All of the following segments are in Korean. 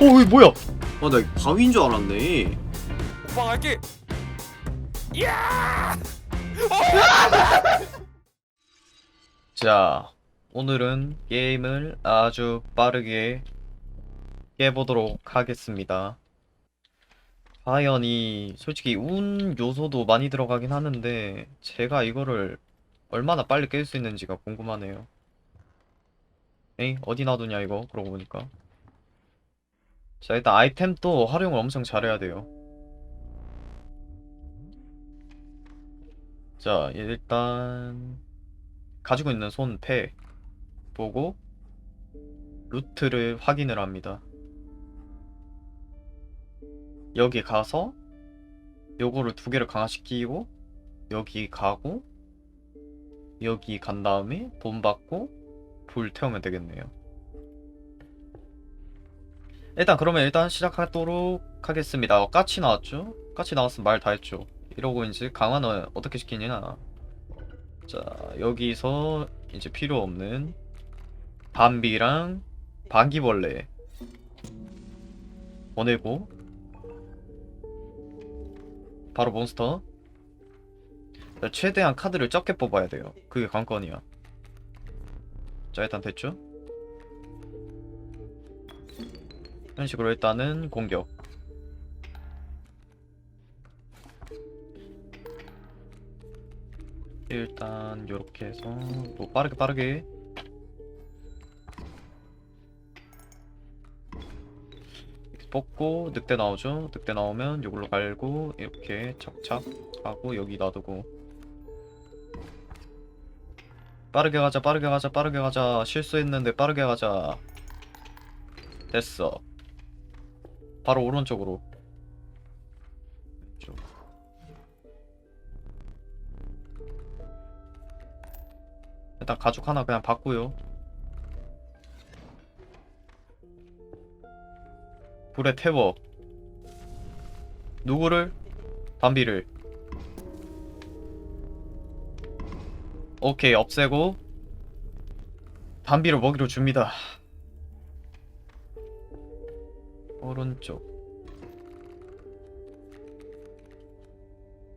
어, 이거 뭐야? 아, 나 바위인 줄 알았네. 오빠 갈게. 자, 오늘은 게임을 아주 빠르게 깨보도록 하겠습니다. 과연 이 솔직히 운 요소도 많이 들어가긴 하는데 제가 이거를 얼마나 빨리 깰 수 있는지가 궁금하네요. 에이, 어디 놔두냐 이거 그러고 보니까. 자, 일단 아이템도 활용을 엄청 잘해야 돼요. 자, 일단 가지고 있는 손패 보고 루트를 확인을 합니다. 여기 가서 요거를 두 개를 강화시키고 여기 가고 여기 간 다음에 돈 받고 불 태우면 되겠네요. 일단 그러면 일단 시작하도록 하겠습니다. 어, 까치 나왔죠? 까치 나왔으면 말 다 했죠. 이러고 이제 강화는 어떻게 시키냐? 자, 여기서 이제 필요 없는 밤비랑 방귀벌레 보내고 바로 몬스터 자, 최대한 카드를 적게 뽑아야 돼요. 그게 관건이야. 자, 일단 됐죠? 이런 식으로 일단은 공격. 일단 요렇게 해서 뭐 빠르게 빠르게. 뽑고 늑대 나오죠? 늑대 나오면 요걸로 갈고 이렇게 착착 하고 여기 놔두고. 빠르게 가자 빠르게 가자 빠르게 가자. 실수했는데 빠르게 가자. 됐어 바로 오른쪽으로 왼쪽. 일단 가죽 하나 그냥 받고요. 불에 태워. 누구를? 담비를. 오케이, 없애고. 담비를 먹이로 줍니다. 오른쪽.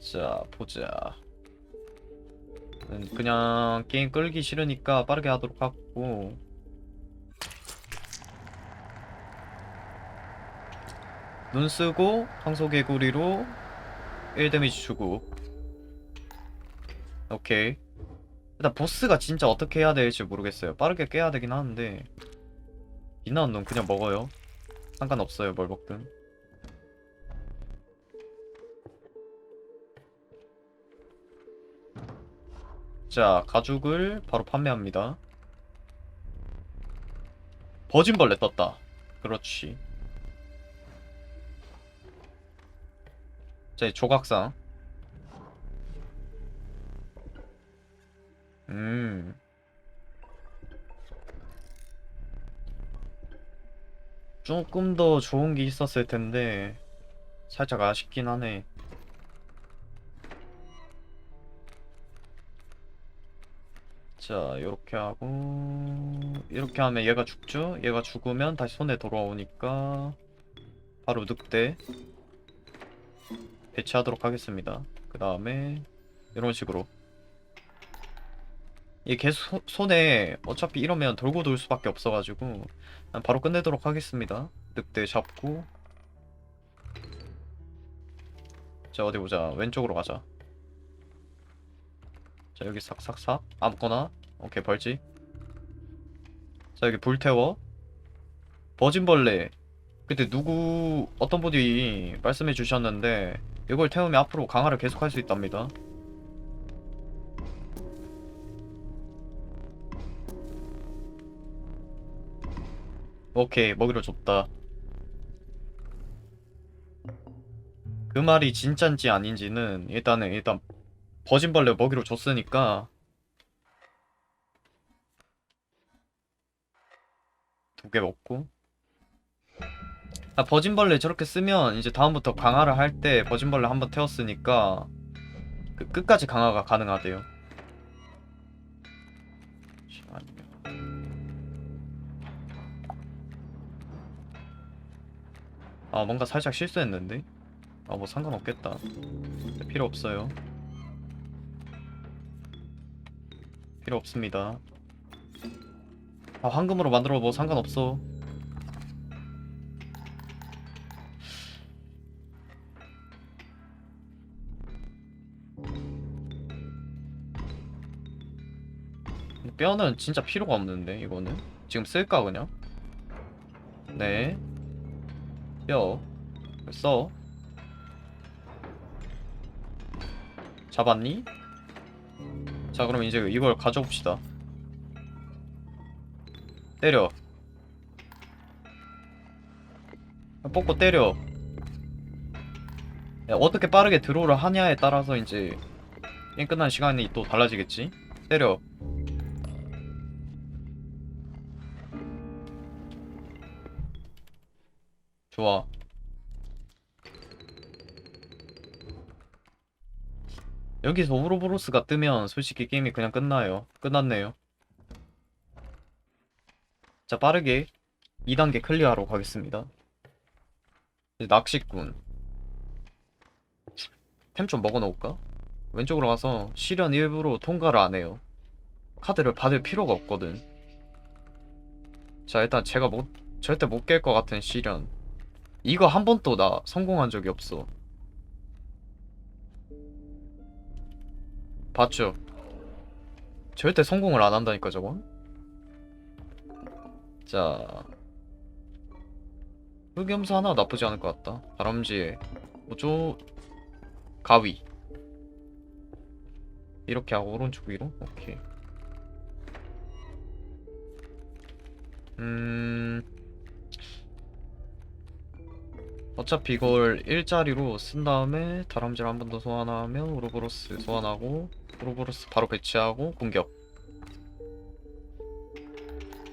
자, 보자. 음, 그냥 게임 끌기 싫으니까 빠르게 하도록 하고. 눈 쓰고 황소개구리로 1 데미지 주고. 오케이. 일단 보스가 진짜 어떻게 해야 될지 모르겠어요. 빠르게 깨야 되긴 하는데. 이나온 놈 그냥 먹어요 상관없어요 뭘 먹든 자, 가죽을 바로 판매합니다. 버진벌레 떴다. 그렇지. 자, 이 조각상. 음. 조금 더 좋은 게 있었을 텐데, 살짝 아쉽긴 하네. 자, 요렇게 하고 이렇게 하면 얘가 죽죠? 얘가 죽으면 다시 손에 돌아오니까 바로 늑대 배치하도록 하겠습니다. 그 다음에 이런 식으로 얘 계속 소- 손에 어차피 이러면 돌고 돌 수밖에 없어가지고 난 바로 끝내도록 하겠습니다. 늑대 잡고. 자 어디 보자. 왼쪽으로 가자. 자 여기 싹싹싹 아무거나. 오케이 벌지. 자 여기 불태워. 버진벌레. 그때 누구 어떤 분이 말씀해 주셨는데 이걸 태우면 앞으로 강화를 계속 할 수 있답니다 오케이 먹이로 줬다. 그 말이 진짠지 아닌지는 일단은 일단 버진벌레 먹이로 줬으니까. 두 개 먹고. 아 버진벌레 저렇게 쓰면 이제 다음부터 강화를 할 때 버진벌레 한번 태웠으니까 그 끝까지 강화가 가능하대요 아 뭔가 살짝 실수했는데? 아 뭐 상관없겠다. 필요 없어요. 필요 없습니다. 아 황금으로 만들어 뭐 상관없어. 뼈는 진짜 필요가 없는데 이거는? 지금 쓸까 그냥? 네 뼈. 써. 잡았니? 자 그럼 이제 이걸 가져옵시다. 때려. 뽑고 때려. 야, 어떻게 빠르게 드로우를 하냐에 따라서 이제 게임 끝난 시간이 또 달라지겠지? 때려 좋아 여기서 우로보로스가 뜨면 솔직히 게임이 그냥 끝나요. 끝났네요. 자, 빠르게 2단계 클리어하러 가겠습니다. 이제 낚시꾼. 템 좀 먹어놓을까? 왼쪽으로 가서 시련 일부로 통과를 안 해요. 카드를 받을 필요가 없거든. 자, 일단 제가 못, 절대 못 깰 것 같은 시련. 이거 한 번도 나 성공한 적이 없어. 봤죠? 절대 성공을 안 한다니까 저건. 자, 흑염소 하나 나쁘지 않을 것 같다. 다람쥐에 뭐죠? 가위. 이렇게 하고 오른쪽 위로. 오케이. 음. 어차피 이걸 일자리로 쓴 다음에 다람쥐를 한 번 더 소환하면 우르보로스 소환하고 우르보로스 바로 배치하고 공격.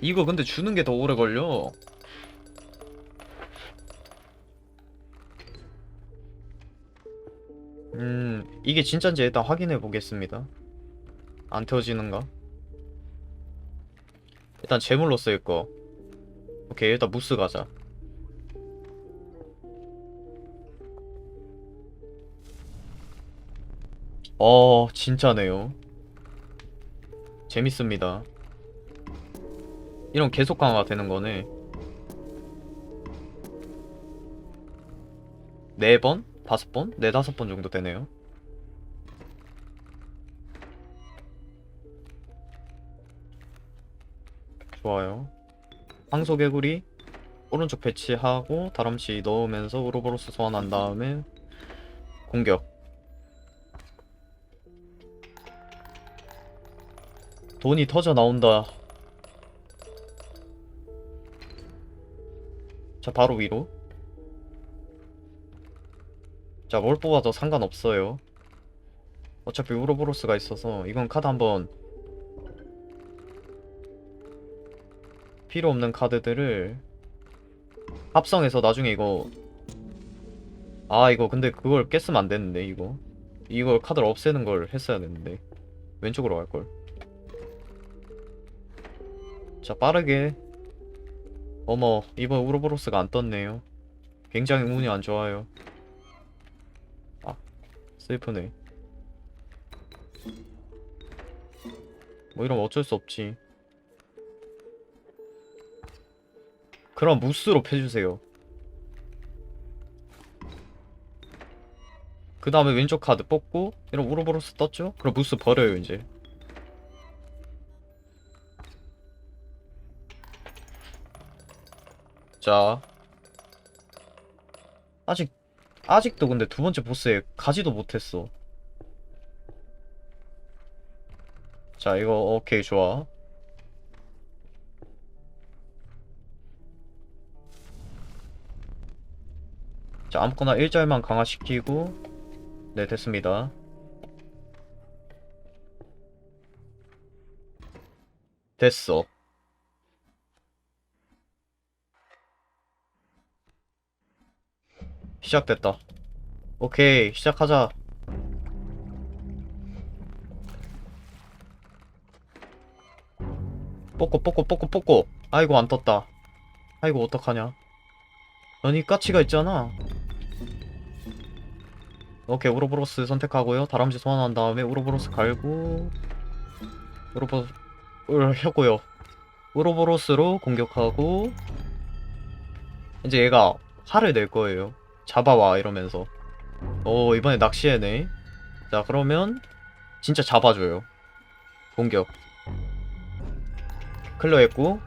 이거 근데 주는 게 더 오래 걸려. 음 이게 진짠지 일단 확인해 보겠습니다. 안 태워지는가? 일단 제물로 쓸 거. 오케이 일단 무스 가자 어, 진짜네요. 재밌습니다. 이런 계속 강화가 되는 거네. 네 번? 다섯 번? 네 다섯 번 정도 되네요. 좋아요. 황소개구리 오른쪽 배치하고 다람쥐 넣으면서 우로보로스 소환한 다음에 공격. 돈이 터져 나온다. 자, 바로 위로. 자, 뭘 뽑아도 상관없어요. 어차피 우로보로스가 있어서 이건 카드 한번 필요 없는 카드들을 합성해서 나중에 이거 아 이거 근데 그걸 깼으면 안 되는데 이거 이걸 카드를 없애는 걸 했어야 되는데 왼쪽으로 갈걸 자 빠르게. 어머 이번 우로보로스가 안 떴네요. 굉장히 운이 안 좋아요. 아 슬프네. 뭐 이러면 어쩔 수 없지. 그럼 무스로 패주세요. 그 다음에 왼쪽 카드 뽑고 이런 우로보로스 떴죠? 그럼 무스 버려요 이제 자 아직 아직도 근데 두 번째 보스에 가지도 못했어. 자 이거 오케이 좋아. 자 아무거나 1절만 강화시키고. 네 됐습니다. 됐어 시작됐다. 오케이, 시작하자. 뽑고, 뽑고, 뽑고, 뽑고. 아이고, 안 떴다. 아이고, 어떡하냐. 아니 까치가 있잖아 오케이 우로보로스 선택하고요 다람쥐 소환한 다음에 우로보로스 갈고 우로보 을 혀고요 우로보로스로 공격하고 이제 얘가 화를 낼 거예요 잡아와 이러면서. 오 이번에 낚시해네. 자 그러면 진짜 잡아줘요. 공격. 클리어 했고.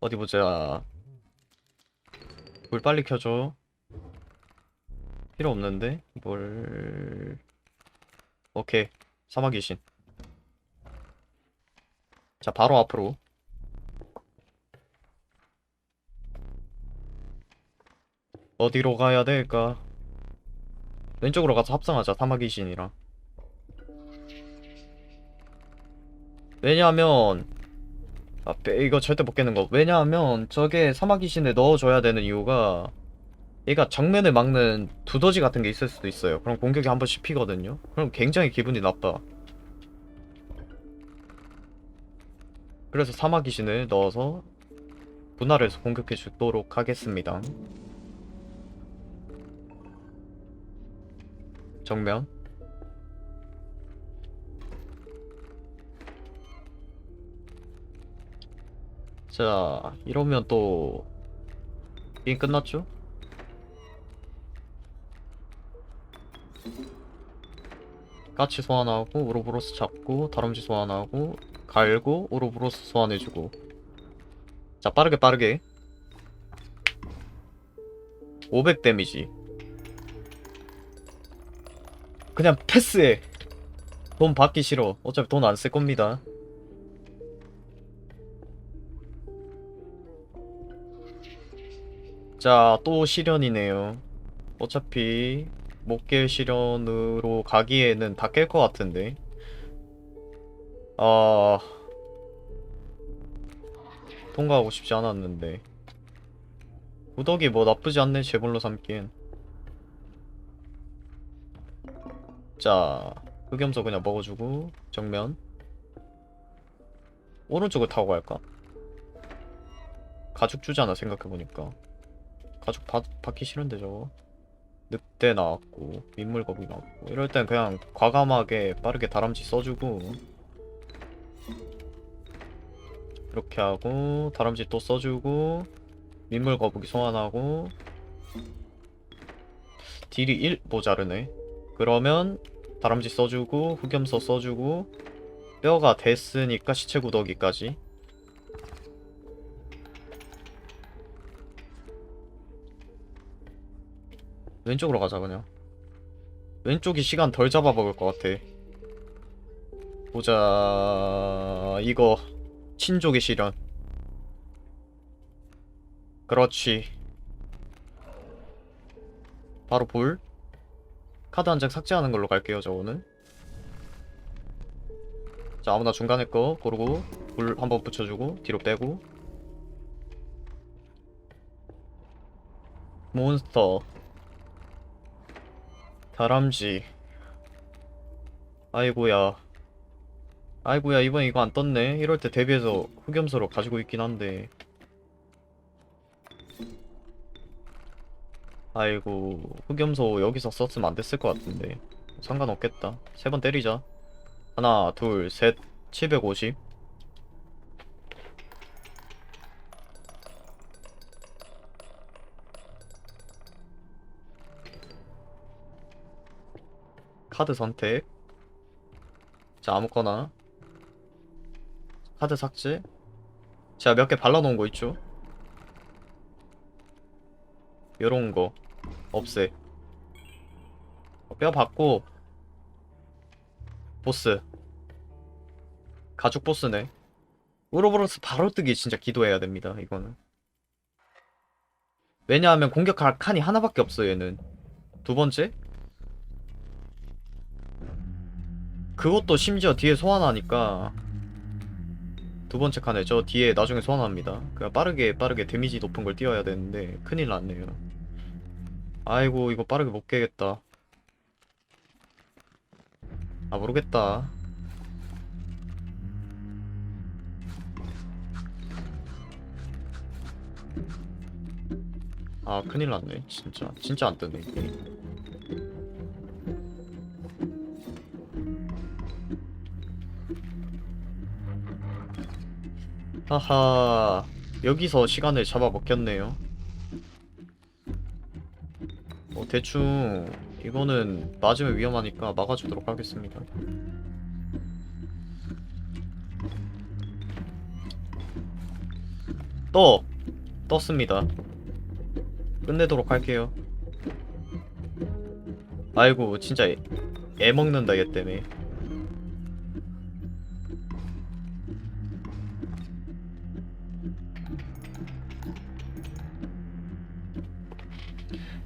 어디 보자. 불 빨리 켜줘. 필요 없는데. 뭘 오케이. 사막 귀신 자 바로 앞으로 어디로 가야 될까 왼쪽으로 가서 합성하자 사막 귀신이랑 왜냐하면 아, 빼- 이거 절대 못 깨는 거. 왜냐하면 저게 사막 귀신에 넣어줘야 되는 이유가 얘가 정면을 막는 두더지 같은 게 있을 수도 있어요. 그럼 공격이 한번 씹히거든요. 그럼 굉장히 기분이 나빠. 그래서 사막 귀신을 넣어서 분할을 해서 공격해 주도록 하겠습니다. 정면. 자, 이러면 또 게임 끝났죠? 까치 소환하고 우로보로스 잡고 다람쥐 소환하고 갈고 우로보로스 소환해주고. 자 빠르게 빠르게. 500 데미지. 그냥 패스해. 돈 받기 싫어. 어차피 돈 안 쓸 겁니다. 자, 또 시련이네요. 어차피 못 깰 시련으로 가기에는 다 깰 것 같은데. 아... 통과하고 싶지 않았는데. 구덕이 뭐 나쁘지 않네, 제물로 삼기엔. 자, 흑염소 그냥 먹어주고, 정면. 오른쪽을 타고 갈까? 가죽 주잖아, 생각해보니까. 가죽 받, 받기 싫은데 저거 늑대 나왔고 민물 거북이 나왔고 이럴 땐 그냥 과감하게 빠르게 다람쥐 써주고 이렇게 하고 다람쥐 또 써주고 민물 거북이 소환하고 딜이 1 모자르네. 그러면 다람쥐 써주고 흑염소 써주고 뼈가 됐으니까 시체 구더기까지. 왼쪽으로 가자 그냥. 왼쪽이 시간 덜 잡아먹을 것 같아 보자. 이거 친족의 시련. 그렇지. 바로 볼. 카드 한 장 삭제하는 걸로 갈게요 저거는. 자 아무나 중간에 거 고르고 불 한번 붙여주고 뒤로 빼고. 몬스터. 다람쥐. 아이고야 아이고야 이번 이거 안 떴네. 이럴 때 대비해서 흑염소로 가지고 있긴 한데. 아이고 흑염소 여기서 썼으면 안 됐을 것 같은데. 상관없겠다. 세 번 때리자. 하나 둘셋 750 카드 선택. 자 아무거나 카드 삭제? 제가 몇 개 발라놓은 거 있죠? 요런 거 없애. 어, 뼈 받고 보스. 가죽 보스네. 우로보로스 바로 뜨기 진짜 기도해야 됩니다 이거는. 왜냐하면 공격할 칸이 하나밖에 없어 얘는. 두 번째? 그것도 심지어 뒤에 소환하니까 두 번째 칸에 저 뒤에 나중에 소환합니다. 그냥 빠르게 빠르게 데미지 높은 걸 띄워야 되는데 큰일 났네요. 아이고 이거 빠르게 못 깨겠다. 아 모르겠다. 아 큰일 났네 진짜 진짜 안 뜨네 하하 여기서 시간을 잡아먹혔네요. 어, 대충 이거는 맞으면 위험하니까 막아주도록 하겠습니다. 떠! 떴습니다. 끝내도록 할게요. 아이고 진짜 애, 애 먹는다 얘 때문에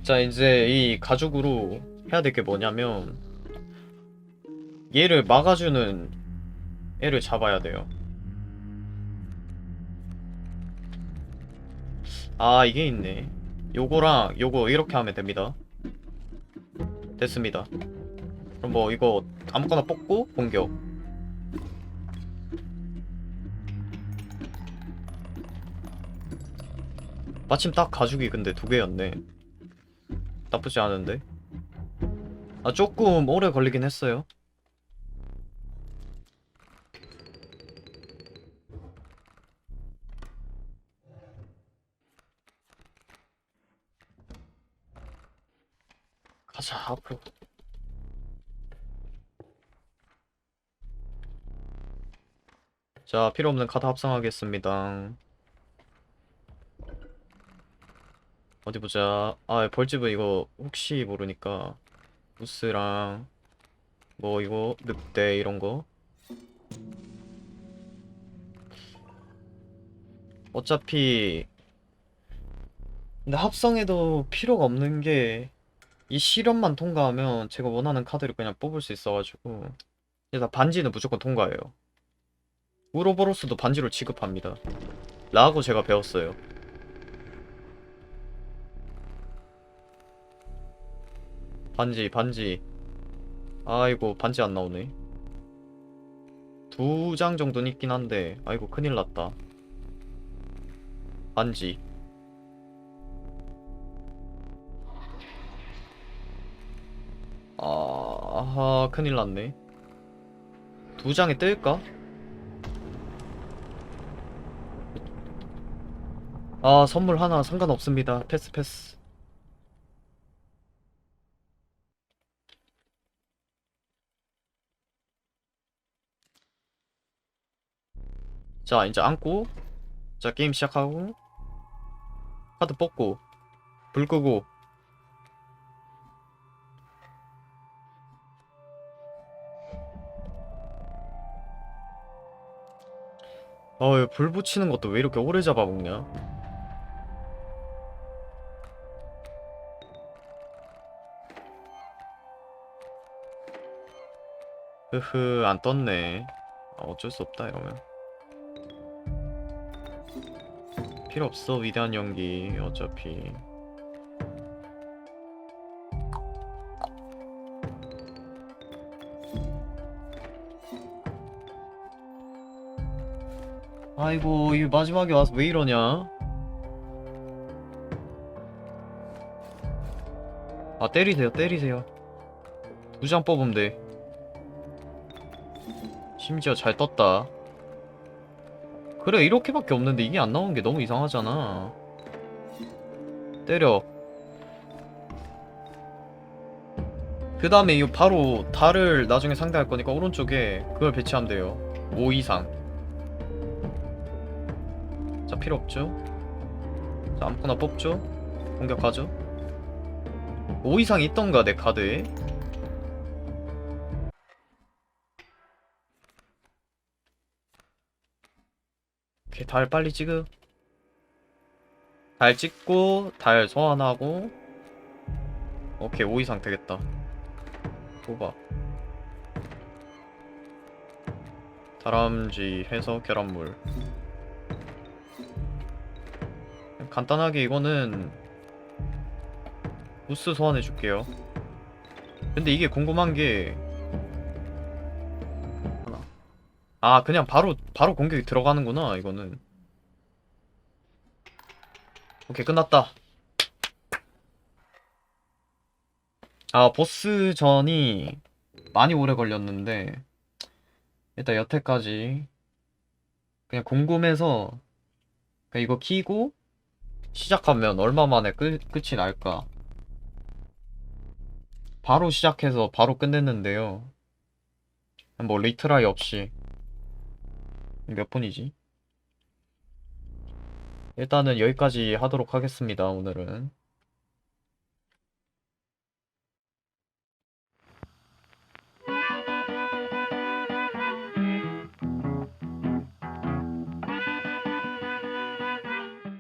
자 이제 이 가죽으로 해야 될 게 뭐냐면 얘를 막아주는 애를 잡아야 돼요. 아 이게 있네. 요거랑 요거 이렇게 하면 됩니다. 됐습니다. 그럼 뭐 이거 아무거나 뽑고 공격. 마침 딱 가죽이 근데 두 개였네 나쁘지 않은데? 아 조금 오래 걸리긴 했어요. 가자 앞으로. 자 필요 없는 카드 합성하겠습니다 어디 보자. 아 벌집은 이거 혹시 모르니까 무스랑 뭐 이거 늑대 이런 거. 어차피 근데 합성해도 필요가 없는 게이 실험만 통과하면 제가 원하는 카드를 그냥 뽑을 수 있어가지고. 일단 반지는 무조건 통과해요. 우로보로스도 반지로 취급합니다. 라고 제가 배웠어요 반지 반지. 아이고 반지 안 나오네. 두 장 정도는 있긴 한데 아이고 큰일 났다. 반지. 아, 아하 큰일 났네. 두 장에 뜰까? 아 선물 하나 상관없습니다. 패스 패스 자 이제 앉고. 자 게임 시작하고. 카드 뽑고. 불 끄고. 어불 붙이는 것도 왜 이렇게 오래 잡아먹냐? 흐흐 안 떴네. 아, 어쩔 수 없다 이러면 필요 없어 위대한 연기. 어차피. 아이고 이 마지막에 와서 왜 이러냐? 아 때리세요 때리세요. 두 장 뽑으면 돼. 심지어 잘 떴다 그래 이렇게밖에 없는데 이게 안 나오는 게 너무 이상하잖아. 때려. 그 다음에 이 바로 달을 나중에 상대할 거니까 오른쪽에 그걸 배치하면 돼요. 5 이상. 자 필요 없죠? 자 아무거나 뽑죠? 공격하죠? 5 이상 있던가 내 카드에 오케이 달 빨리 찍어. 달 찍고 달 소환하고. 오케이 5 이상 되겠다. 뽑아 다람쥐 해서 계란물. 간단하게 이거는 부스 소환해 줄게요. 근데 이게 궁금한 게 아 그냥 바로 바로 공격이 들어가는구나 이거는 오케이 끝났다 아, 보스전이 많이 오래 걸렸는데, 일단 여태까지 그냥 궁금해서 그냥 이거 키고 시작하면 얼마 만에 끝, 끝이 날까? 바로 시작해서 바로 끝냈는데요. 뭐 리트라이 없이 몇 분이지? 일단은 여기까지 하도록 하겠습니다, 오늘은.